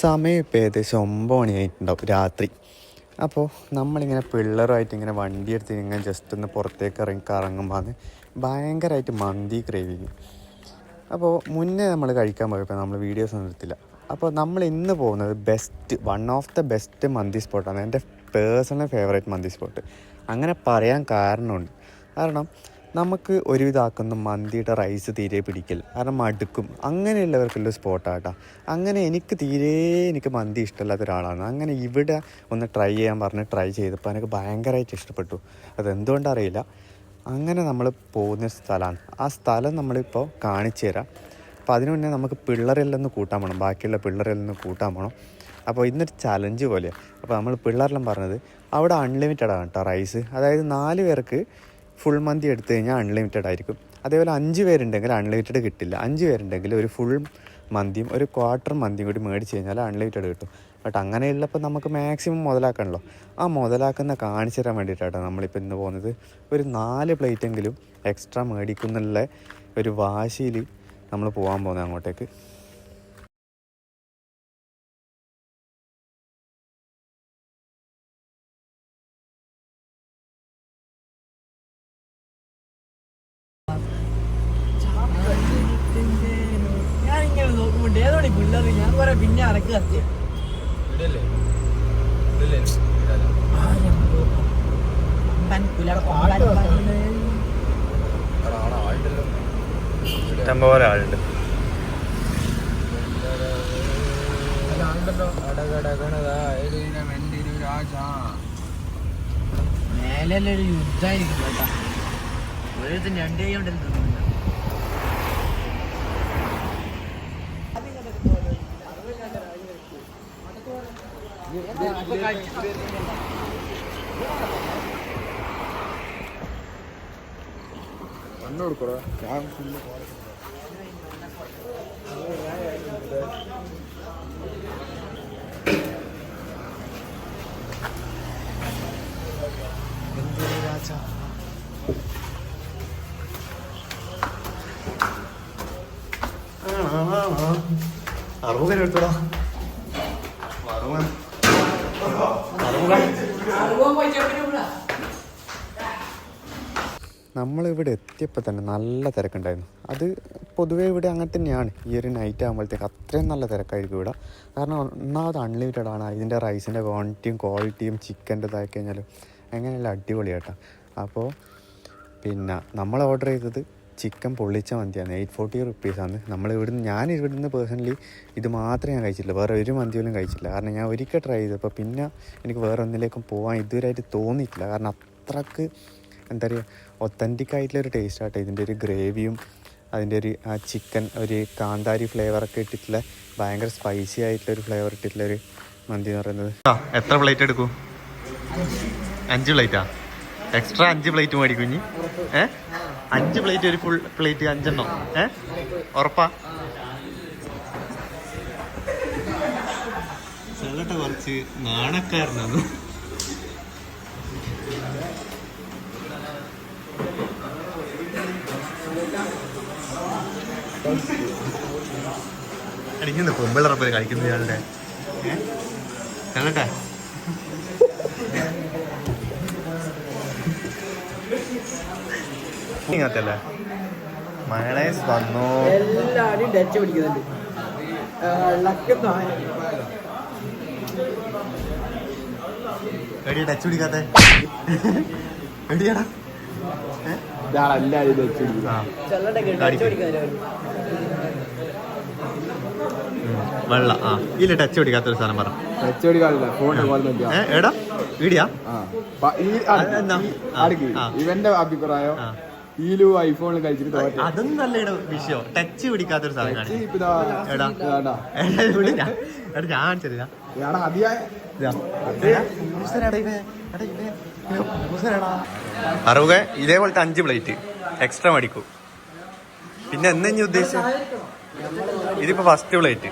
സമയം ഇപ്പോൾ ഏകദേശം ഒമ്പത് മണിയായിട്ടുണ്ടാവും. രാത്രി. അപ്പോൾ നമ്മളിങ്ങനെ പിള്ളറുമായിട്ട് ഇങ്ങനെ വണ്ടി എടുത്ത് ഇങ്ങനെ ജസ്റ്റ് ഒന്ന് പുറത്തേക്ക് ഇറങ്ങി കറങ്ങുമ്പോൾ ഭയങ്കരമായിട്ട് മന്തി ക്രേവിങ് അപ്പോൾ മുന്നേ നമ്മൾ കഴിക്കാൻ പോയപ്പോൾ നമ്മൾ വീഡിയോസ് ഒന്നും എടുത്തില്ല. അപ്പോൾ നമ്മൾ ഇന്ന് പോകുന്നത് best one of the best മന്തി സ്പോട്ടാണ് എന്റെ പേഴ്സണൽ ഫേവറേറ്റ് മന്തി സ്പോട്ട് അങ്ങനെ പറയാൻ കാരണമുണ്ട്. കാരണം നമുക്ക് ഒരുവിധാക്കുന്ന മന്തിയുടെ റൈസ് തീരെ പിടിക്കില്ല കാരണം മടുക്കും. അങ്ങനെയുള്ളവർക്കുള്ള സ്പോട്ടാട്ടാ അങ്ങനെ എനിക്ക് തീരെ എനിക്ക് മന്തി ഇഷ്ടമില്ലാത്ത ഒരാളാണ്. അങ്ങനെ ഇവിടെ ഒന്ന് ട്രൈ ചെയ്യാൻ പറഞ്ഞ് ട്രൈ ചെയ്തപ്പോൾ എനിക്ക് ഭയങ്കരമായിട്ട് ഇഷ്ടപ്പെട്ടു. അതെന്തുകൊണ്ടറിയില്ല അങ്ങനെ നമ്മൾ പോകുന്ന സ്ഥലമാണ് ആ സ്ഥലം നമ്മളിപ്പോൾ കാണിച്ചു തരാം. അപ്പോൾ അതിനു മുന്നേ നമുക്ക് പിള്ളറിൽ നിന്ന് കൂട്ടാൻ പോകണം ബാക്കിയുള്ള പിള്ളറിൽ നിന്ന് കൂട്ടാൻ പോകണം അപ്പോൾ ഇന്നൊരു ചലഞ്ച് പോലെയാണ് അപ്പോൾ നമ്മൾ പിള്ളേരെല്ലാം പറഞ്ഞത് അവിടെ അൺലിമിറ്റഡ് ആണ് കേട്ടോ റൈസ് അതായത് നാല് പേർക്ക് ഫുൾ മന്തി എടുത്തു കഴിഞ്ഞാൽ അൺലിമിറ്റഡ് ആയിരിക്കും. അതേപോലെ അഞ്ച് പേരുണ്ടെങ്കിൽ അൺലിമിറ്റഡ് കിട്ടില്ല. അഞ്ച് പേരുണ്ടെങ്കിൽ ഒരു ഫുൾ മന്തിയും ഒരു ക്വാർട്ടർ മന്തിയും കൂടി മേടിച്ച് കഴിഞ്ഞാൽ അൺലിമിറ്റഡ് കിട്ടും. ബട്ട് അങ്ങനെയുള്ളപ്പോൾ നമുക്ക് മാക്സിമം മുതലാക്കണല്ലോ ആ മുതലാക്കുന്ന കാണിച്ചു തരാൻ വേണ്ടിയിട്ടാണ് നമ്മളിപ്പോൾ ഇന്ന് പോകുന്നത്. ഒരു നാല് പ്ലേറ്റെങ്കിലും എക്സ്ട്രാ മേടിക്കുന്നുള്ള ഒരു വാശിയിൽ നമ്മൾ പോകാൻ പോകുന്നത് അങ്ങോട്ടേക്ക്. ഇങ്ങനെ നോക്കുമ്പോ ഏതോണി പിള്ളേർ ഞാൻ കുറെ പിന്നെ അനക്ക് കത്തിയ. ഇഷ്ടംപോലെ ആളുണ്ട്. മേലെല്ലാം ഒരു യുദ്ധായിരിക്കും കേട്ടാ. ഓരോരുത്തരും രണ്ട് കൈ കൊണ്ടല്ലോ അറുപത് എടുത്തോടാ നമ്മളിവിടെ എത്തിയപ്പോൾ തന്നെ നല്ല തിരക്കുണ്ടായിരുന്നു. അത് പൊതുവേ ഇവിടെ അങ്ങനെ തന്നെയാണ്. ഈ ഒരു നൈറ്റ് ആകുമ്പോഴത്തേക്ക് അത്രയും നല്ല തിരക്കായിരിക്കും ഇവിടെ. കാരണം ഒന്നാമത് അൺലിമിറ്റഡ് ആണ്. ഇതിന്റെ റൈസിന്റെ ക്വാണ്ടിറ്റിയും ക്വാളിറ്റിയും ചിക്കന്റെ ഇതായി കഴിഞ്ഞാലും അങ്ങനെയല്ല അടിപൊളിയാട്ടോ. അപ്പോൾ പിന്നെ നമ്മൾ ഓർഡർ ചെയ്തത് ചിക്കൻ പൊള്ളിച്ച മന്തിയാണ്. എയ്റ്റ് ഫോർട്ടി റുപ്പീസാണ് നമ്മൾ ഇവിടുന്ന് ഞാൻ ഇവിടുന്ന് പേഴ്സണലി ഇത് മാത്രമേ ഞാൻ കഴിച്ചില്ല വേറെ ഒരു മന്തി പോലും കഴിച്ചില്ല കാരണം ഞാൻ ഒരിക്കൽ ട്രൈ ചെയ്തപ്പോൾ പിന്നെ എനിക്ക് വേറെ ഒന്നിലേക്കും പോകാൻ ഇതുവരെയായിട്ട് തോന്നിയിട്ടില്ല. കാരണം അത്രയ്ക്ക് എന്താ പറയുക ഒത്തന്റിക് ആയിട്ടുള്ള ഒരു ടേസ്റ്റ് ആട്ടെ. ഇതിന്റെ ഒരു ഗ്രേവിയും അതിന്റെ ഒരു ആ ചിക്കൻ ഒരു കാന്താരി ഫ്ലേവറൊക്കെ ഇട്ടിട്ടുള്ള ഭയങ്കര സ്പൈസി ആയിട്ടുള്ളൊരു ഫ്ലേവർ ഇട്ടിട്ടുള്ള ഒരു മന്തി എന്ന് പറയുന്നത്. എത്ര പ്ലേറ്റ് എടുക്കും? അഞ്ച് പ്ലേറ്റാ എക്സ്ട്രാ അഞ്ച് പ്ലേറ്റ് മേടിക്കും ഇനി. ഏ? അഞ്ച് പ്ലേറ്റ് ഒരു ഫുൾ പ്ലേറ്റ് അഞ്ചെണ്ണം. ഏ? ഉറപ്പാ? ചെള്ളട്ട കുറച്ച് നാണക്കാരനാണ്. അടിക്കുന്നു പെമ്പിളറപ്പ് കളിക്കുന്ന ഇയാളുടെ ചെള്ളട്ടെ ഇങ്ങനത്തല്ലേ? മയണൈസ് വന്നു ഡച്ച് പിടിക്കുന്നുണ്ട്. എടി ടച്ച് പിടിക്കാത്ത. എടിയാടാ. വെള്ള ആ. ടച്ച് പിടിക്കാത്തൊരു സാധനം പറ. ടച്ച് പിടിക്കാറില്ല ഫോണിൽ പോലെ നോക്കിയാ ഏ എടാ വീടിയാ ആ. പ- ഈ അടുക്ക്, അതെന്താ? ഈ ആ, ഇവന്റെ അഭിപ്രായം. ഈലു ഐഫോണിൽ തോറ്റ. അതൊന്നും വിഷയോ. ടച്ച് പിടിക്കാത്തൊരു സാധനം ഡച്ച് കാണിക്കും ഇപ്പൊ ഇതാ, എടാ. എടാ, ഇവിടെ ഞാൻ എടാ ഞാൻ കാണിച്ചത് ഇയാടെ അതിയായ അറുപത് ഇതേപോലത്തെ അഞ്ച് പ്ലേറ്റ് എക്സ്ട്രാ മേടിക്കൂ. പിന്നെ എന്ന് ഇനി ഉദ്ദേശിച്ചു? ഇതിപ്പോ ഫസ്റ്റ് പ്ലേറ്റ്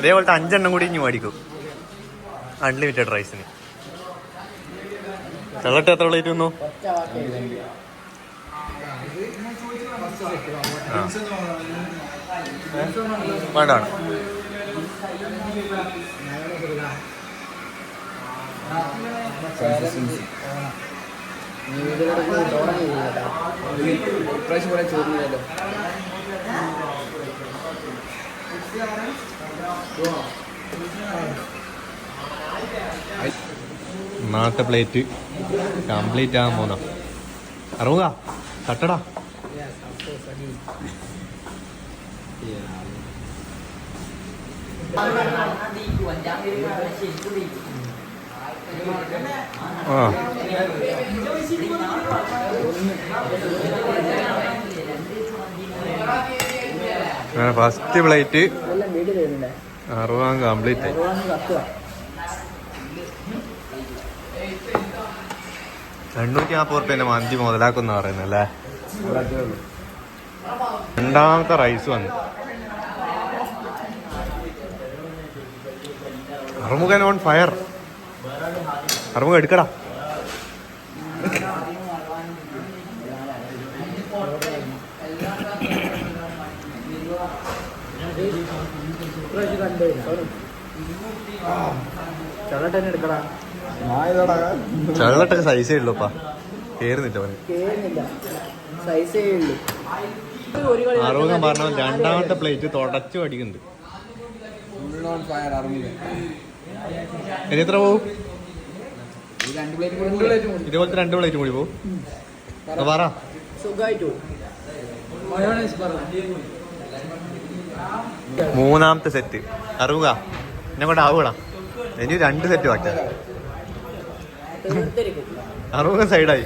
ഇതേപോലത്തെ അഞ്ചെണ്ണം കൂടി ഇനി മേടിക്കൂ. അൺലിമിറ്റഡ് റൈസിന് ചെള്ളട്ട് എത്ര പ്ലേറ്റ് വന്നു? വേണ്ടാണ്. ഇപ്രാവശ്യം പോലെ പ്ലേറ്റ് കംപ്ലീറ്റ് ആകാൻ പോന്ന അറിവുക തട്ടടാ. ആ first plate Yeah. First plate അറുപതാം കംപ്ലീറ്റ് എണ്ണൂറ്റി നാൽപ്പത് റുപ്യ മന്തി മുതലാക്കുന്ന പറയുന്നല്ലേ രണ്ടാമത്തെ റൈസ് വന്നു അറുമുഖൻ ഓൺ ഫയർ അറുമുഖ എടുക്കടാ ചെള്ളട്ടൊക്കെ സൈസേ ഉള്ളൂപ്പാ കേറുന്നില്ല അവന് കേറുന്നില്ല സൈസേ ഉള്ളൂ. പറഞ്ഞ രണ്ടാമത്തെ പ്ലേറ്റ് തുടച്ചു അടിക്കുന്നുണ്ട്. ഫുൾ ഓൺ ഫയർ അറിയില്ല ഇനി എത്ര പോവും? ഈ രണ്ട് പ്ലേറ്റ് കൂടി രണ്ട് പ്ലേറ്റ് കൂടി. ഇതുപോലത്തെ രണ്ട് പ്ലേറ്റ് കൂടി പോവും. എന്നാ പറ. മൂന്നാമത്തെ സെറ്റ് അറിവുക എന്നെ കൊണ്ട് ആവുകടാ ഇനി രണ്ട് സെറ്റ് വാക്കാം അറിവുക അറുപത് സൈഡായി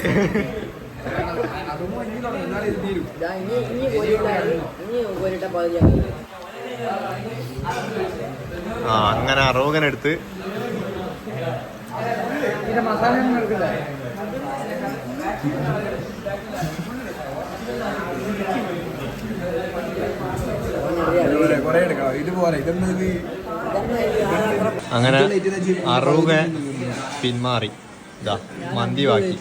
എടുക്കണം അങ്ങനെ ഇതൊന്നും ഇത്? അങ്ങനെ അറുക പിന്മാറി. ഇതാ മന്തി ബാക്കി.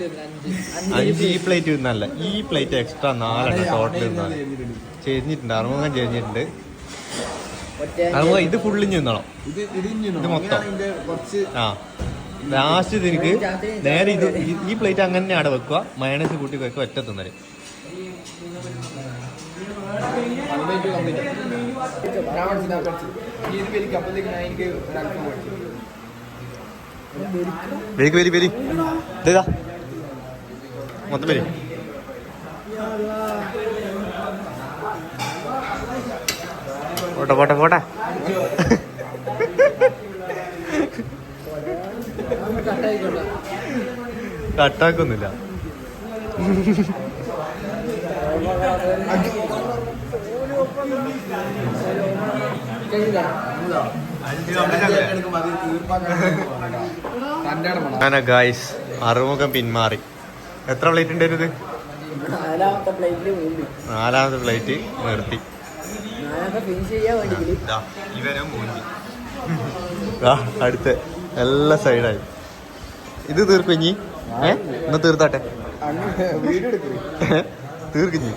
അഞ്ച്. ഈ പ്ലേറ്റ് തിന്നല്ല ഈ പ്ലേറ്റ് എക്സ്ട്രാ നാലെണ്ണം ടോട്ടൽ തിന്നാൽ ചേഞ്ഞിട്ടുണ്ട് അറുമുഖം ചെരിഞ്ഞിട്ടുണ്ട്. ഒറ്റ അറുപക ഇത് ഫുള്ളിഞ്ഞ് തിന്നണം. ഇത് മൊത്തം. ആ. ലാസ്റ്റ് ഇതിനക്ക് നേരെ ഇത് ഈ- പ്ലേറ്റ് അങ്ങനെ തന്നെ അവിടെ വെക്കുക. മയണസ് കൂട്ടി വെക്കുക ഒറ്റ തിന്നൽ. കംപ്ലീറ്റ് കംപ്ലീറ്റ് ഞാൻ മനസ്സിലാക്കി പഠിച്ചു ഈ ഒരു പേരിക്ക് അപ്പോഴത്തേക്ക് പഠിച്ചു വരി വരി. ഇതാ. മൊത്തം വരി. പോട്ടെ പോട്ടെ പോട്ടെ. കട്ടാക്കൊന്നുമില്ല. ഇടമാണ് അങ്ങനെ ഗായ്സ് അറുമുഖം പിന്മാറി. എത്ര പ്ലേറ്റ് ഉണ്ടായിരുന്നത് നാലാമത്തെ പ്ലേറ്റ് നിർത്തി. അടുത്ത് എല്ലാ സൈഡായി ഇത് തീർക്കും ഇനി. ഏ? ഒന്ന് തീർത്താട്ടെ? തീർക്കും ഇനി.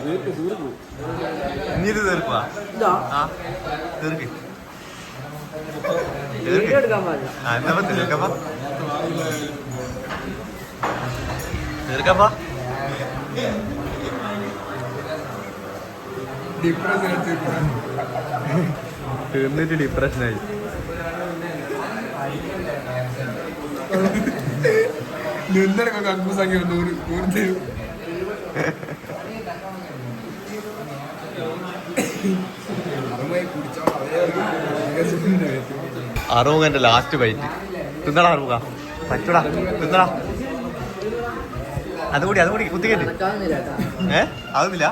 ഇത് തീർക്കുവാ? തീർക്ക് വീഡിയോ എടുക്കാൻ പാടില്ല ആ എന്നാ തീർക്കപ്പാ തീർന്നിട്ട് ഡിപ്രഷനായി നിന്നടക്കം കക്കൂസാക്കി നൂറ് നൂറ് തരും അറുമായി കുടിച്ചോ അതേ വികസിപ്പിന്റെ അറുമുഖന്റെ ലാസ്റ്റ് ബൈറ്റ് തിന്നടാ അറുമുഖ പറ്റടാ. തിന്നടാ. അതുകൂടി അതുകൂടി. കുത്തിക്കല്ലേ? ഏ? ആവുന്നില്ല?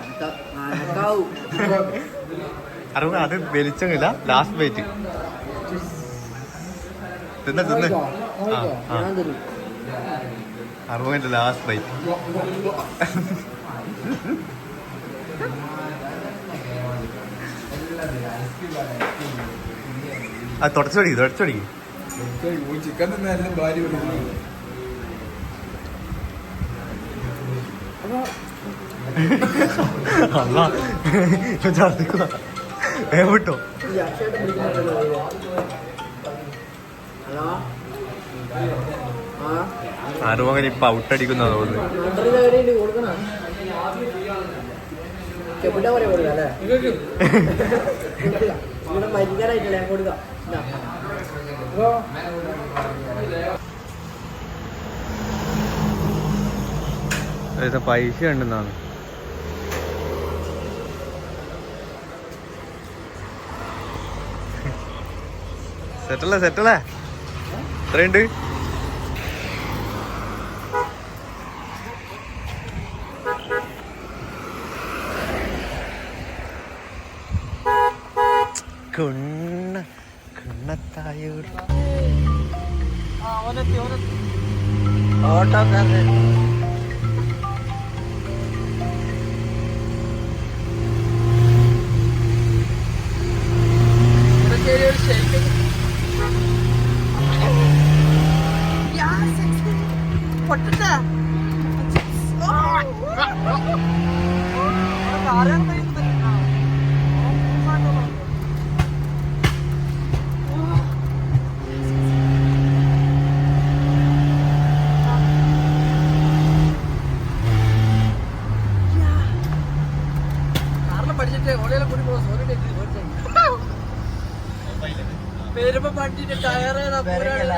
അറുമുഖ അത് വലിച്ചങ്ങില്ല ലാസ്റ്റ് ബൈറ്റ് തിന്ന തിന്ന്. ആ ആ. ഞാൻ തരും you. ലാസ്റ്റ് ബൈറ്റ് അത് തുടച്ചടിക്കും തുടച്ചടിക്കും ചിക്കൻ തന്നായിരുന്നു ഭാര്യ അല്ല ആരും അങ്ങനെ ഇപ്പൊ ഔട്ടടിക്കുന്ന തോന്നുന്നു. പൈസ ഉണ്ടെന്നാണ്. സെറ്റല്ലേ സെറ്റല്ലേ? എത്രയുണ്ട് കുണ്ണ കുണ്ണത്തായൂർ ഓട്ടോക്കാരൻ ಪುರಾಣ